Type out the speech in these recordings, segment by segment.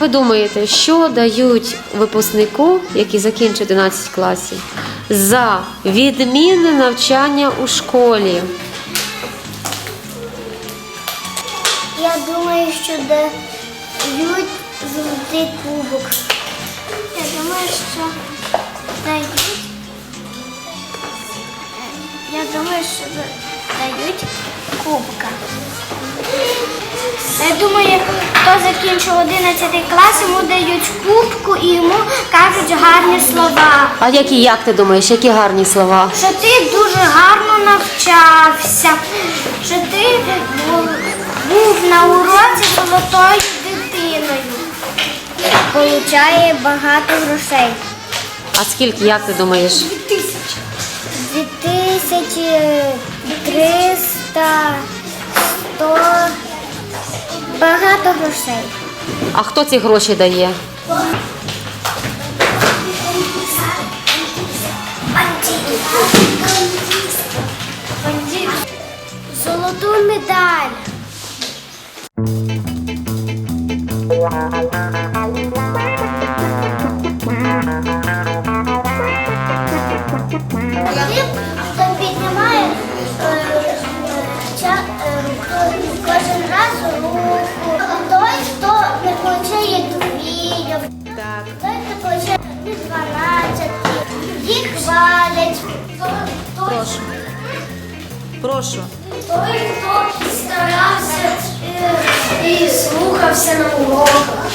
Ви думаєте, що дають випускнику, який закінчує 11 класів, за відмінне навчання у школі? Я думаю, що дають золотий кубок. Я думаю, що дають. Я думаю, що дають кубка. Я думаю, хто закінчив 11 клас, йому дають кубку і йому кажуть гарні слова. А які, як ти думаєш, які гарні слова? Що ти дуже гарно навчався, що ти був, на уроці золотою дитиною. Получає багато грошей. А скільки, як ти думаєш? Дві тисячі триста, сто. Багато грошей. А хто ці гроші дає? Золоту медаль. Прошу. Прошу. Той, хто старався е, і слухався на уроках.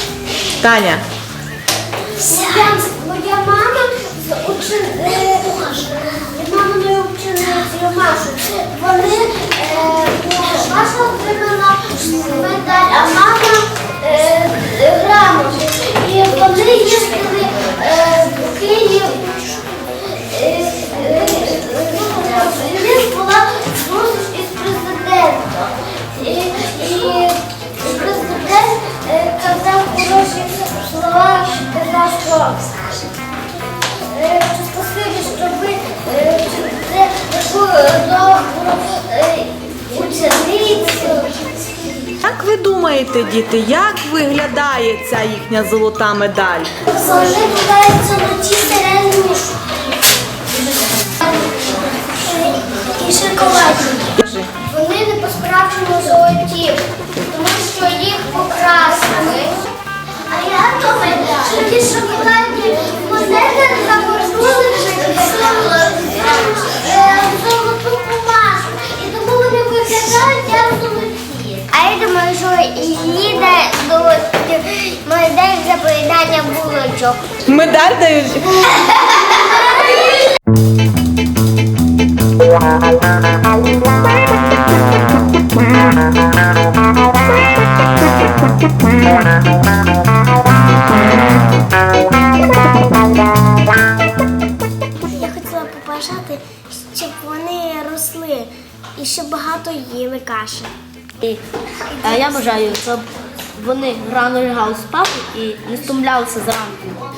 Таня. Моя, моя мама з е, ученицею Машу. Вони е, Маша отримала медаль, а мама е, грамоту. І вони їздили думаєте, діти, як виглядає ця їхня золота медаль? Завжди Вони на ті середні і шоколадні. Ліда до за поїдання булочок. Медаль дають. Я хотіла побажати, щоб вони росли і щоб багато їли каші. І, а я бажаю, щоб вони рано лягали спати і не стомлялися зранку.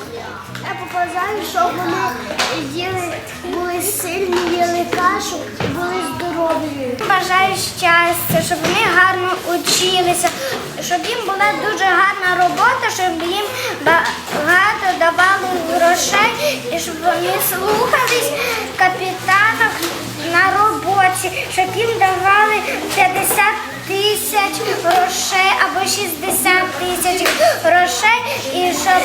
Я побажаю, щоб вони їли, були сильні, їли кашу і були здорові. Бажаю щастя, щоб вони гарно училися, щоб їм була дуже гарна робота, щоб їм багато давали грошей і щоб вони слухались капітана на роботі, щоб їм давали 50 тисяч грошей або 60 тисяч грошей, і щоб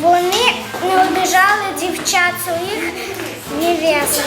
вони не обіжали дівчат своїх невест.